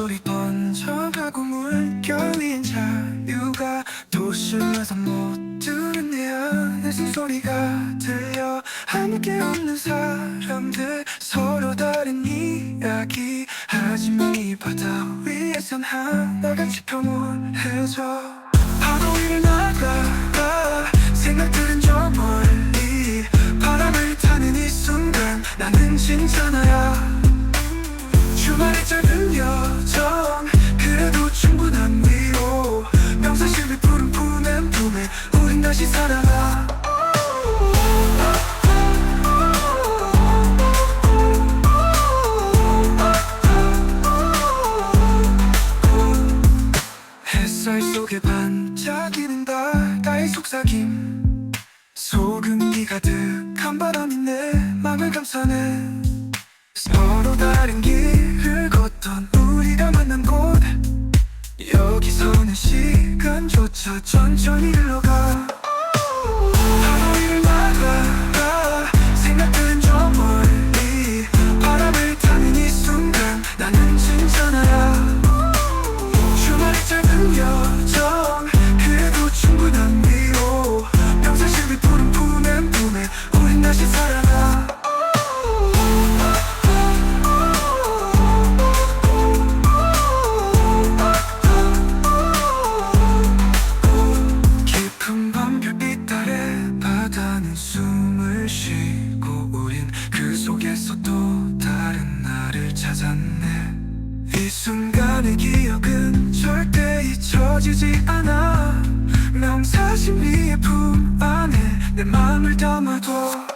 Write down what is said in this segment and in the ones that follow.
소리 번져가고 물결 위엔 자유가 도심에서 못 들은 내 안의 숨소리가 들려 함께 웃는 사람들 서로 다른 이야기. 하지만 이 바다 위에선 하나같이 평온해져. 바로 위를 나가 생각들은 저 멀리. 바람을 타는 이 순간 나는 진짜 나야 주말의 짧은 여정. 그래도 충분한 위로. 명사실비 푸른 푸는 품에 우린 다시 살아가. 햇살 속에 반짝이는 바다의 속삭임. 소금기 가득한 바람이 내 맘을 감싸네. 서로 다른 길 시간조차 천천히 흘러가 잊혀지지 않아. 명사심리의 품 안에 내 마음을 담아둬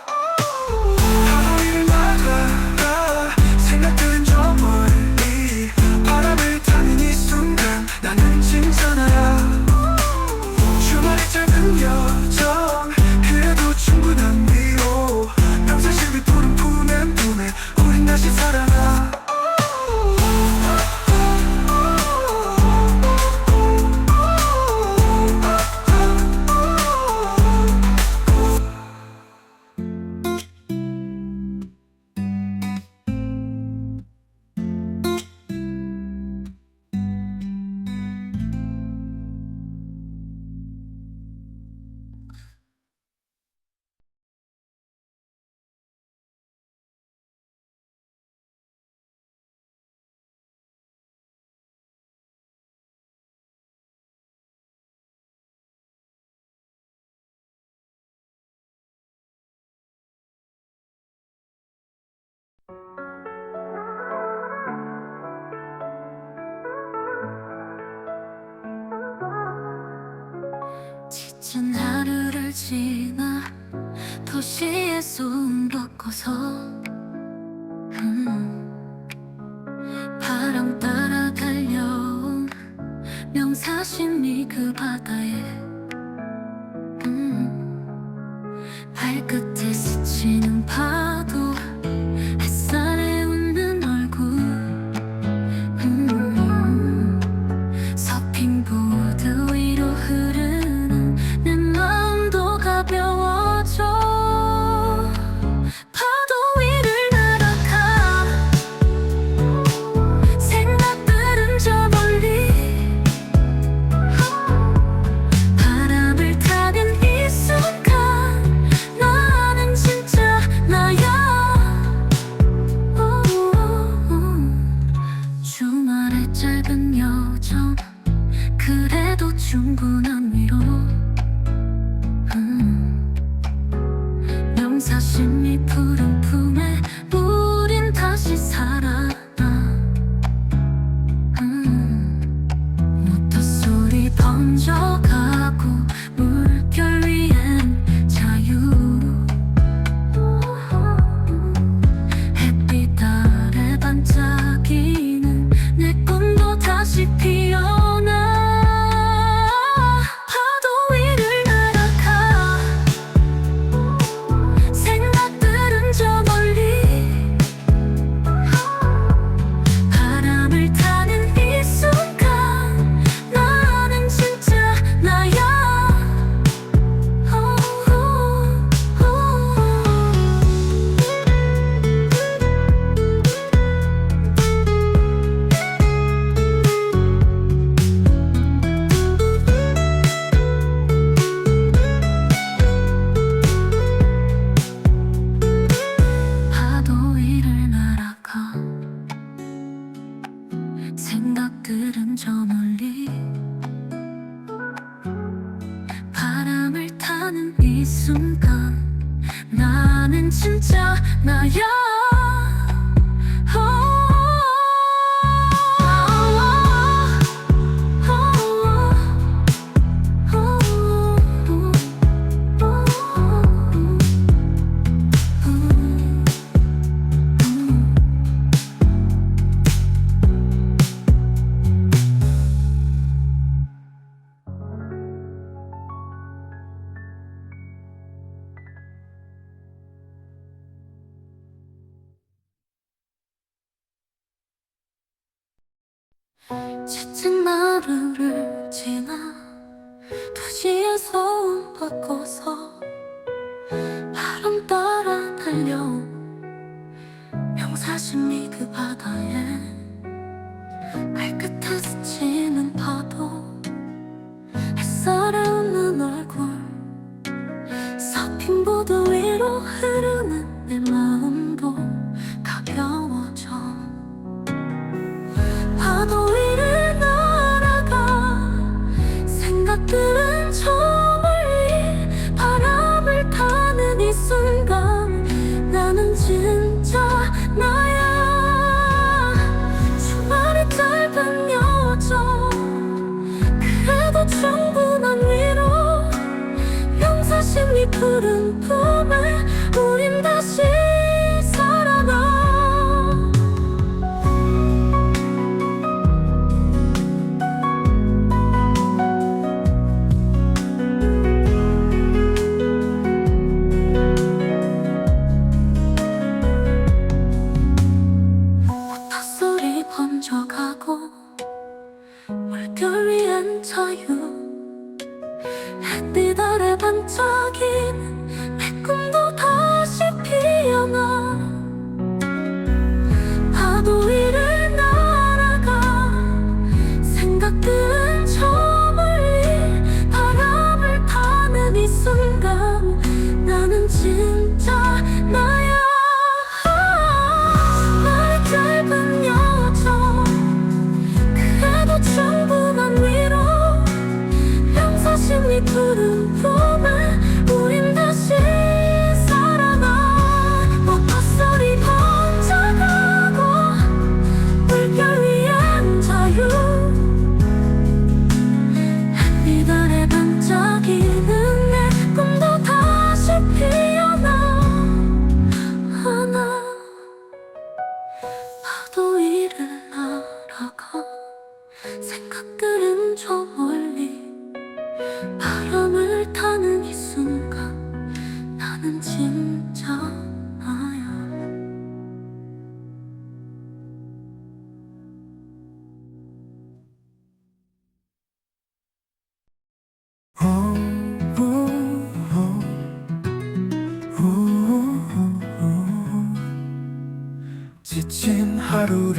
지친 하루를 지나 도시의 소음 겪어서 음, 바람 따라 달려온 명사심리 그 바다에 마음 지친 하루를 지나 도시의 소음 바꿔서 푸른 품에 우린 다시 살아나 헛소리 번져가고 물결 위엔 자유. 햇빛 아래 반짝이는 내 꿈도 다시 피어나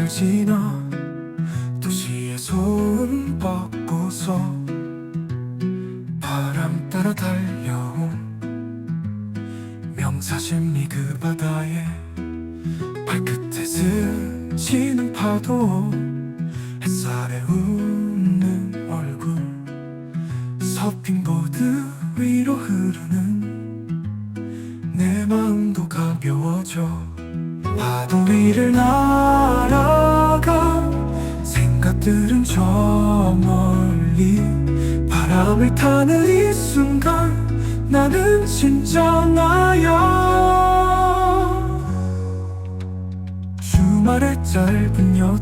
하루를 지나 도시의 소음 바꿔서 바람 따라 달려온 명사심리 그 바다에 발끝에 스치는 파도 햇살에 웃는 얼굴 서핑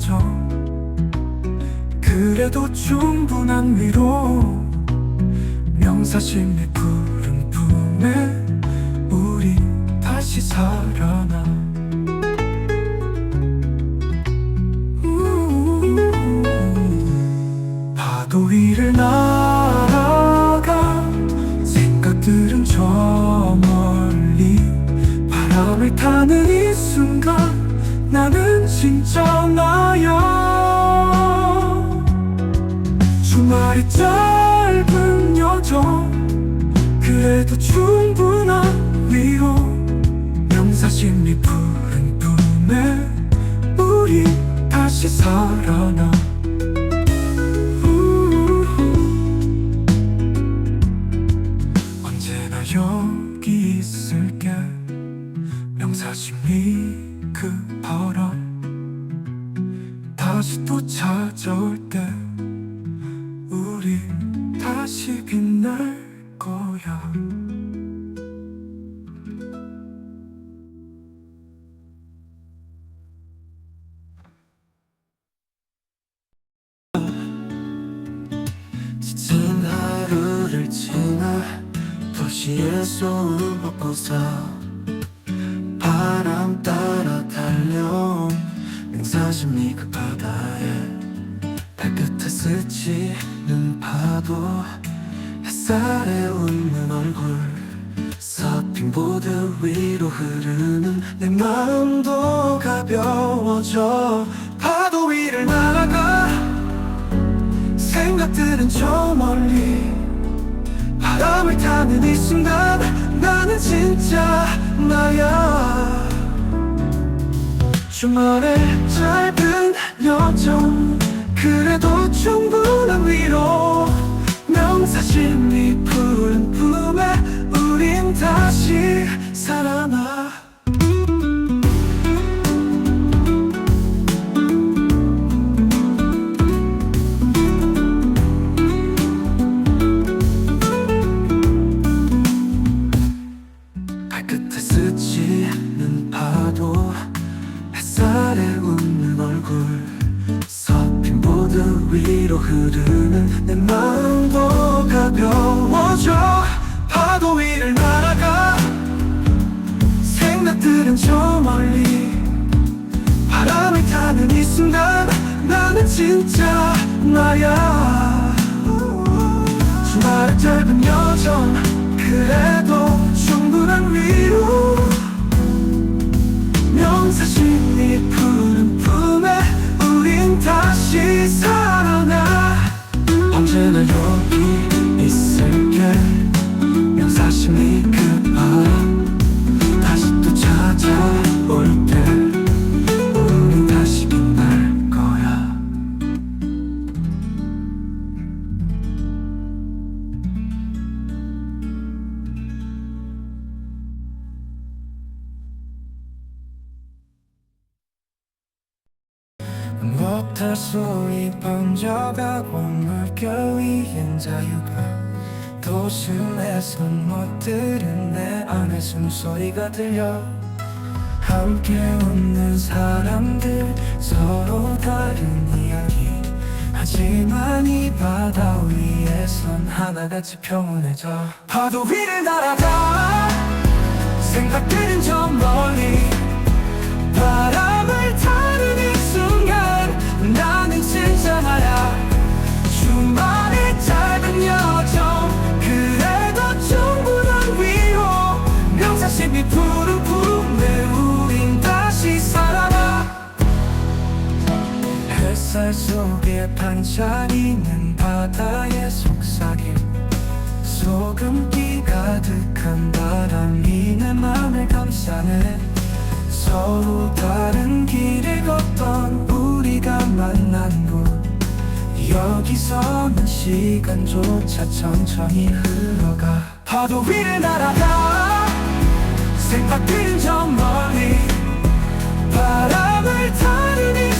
여정 그래도 충분한 위로. 명사심리 푸른 품에 우리 다시 살아나. 우 파도 위를 날아가 생각들은 저 멀리 바람을 타는 난 진짜 나야 주말이 짧은 여정 그래도 충분한 위로. 명사심리 푸른 꿈에 우리 다시 살아나. 언제나 여기 있을게. 명사심이 그 바람. 다시 또 찾아올 때 우리 다시 빛날 거야. 지친 하루를 지나 도시의 소음 벗고서 바람 따라 달려온 맹 사십리 그 바다에 발끝에 스치는 파도 햇살에 웃는 얼굴 서핑보드 위로 흐르는 내 마음도 가벼워져 파도 위를 날아가 생각들은 저 멀리 바람을 타는 이 순간 나는 진짜 나야 주말의 짧은 여정 그래도 충분한 위로. 명사심이 푸른 품에 우린 다시 살아나 진짜 나야. 주말의 짧은 여정 그래도 충분한 위로 내 안의 숨소리가 들려 함께 웃는 사람들 서로 다른 이야기. 하지만 이 바다 위에선 하나같이 평온해져. 파도 위를 날아가. 생각들은 저 멀리. 바람 속에 반짝이는 바다의 속삭임. 소금기 가득한 바람이 내 맘을 감싸네. 서로 다른 길을 걷던 우리가 만난 곳 여기서는 시간조차 천천히 흘러가. 파도 위를 날아가. 생각들은 저 멀리. 바람을 타는 이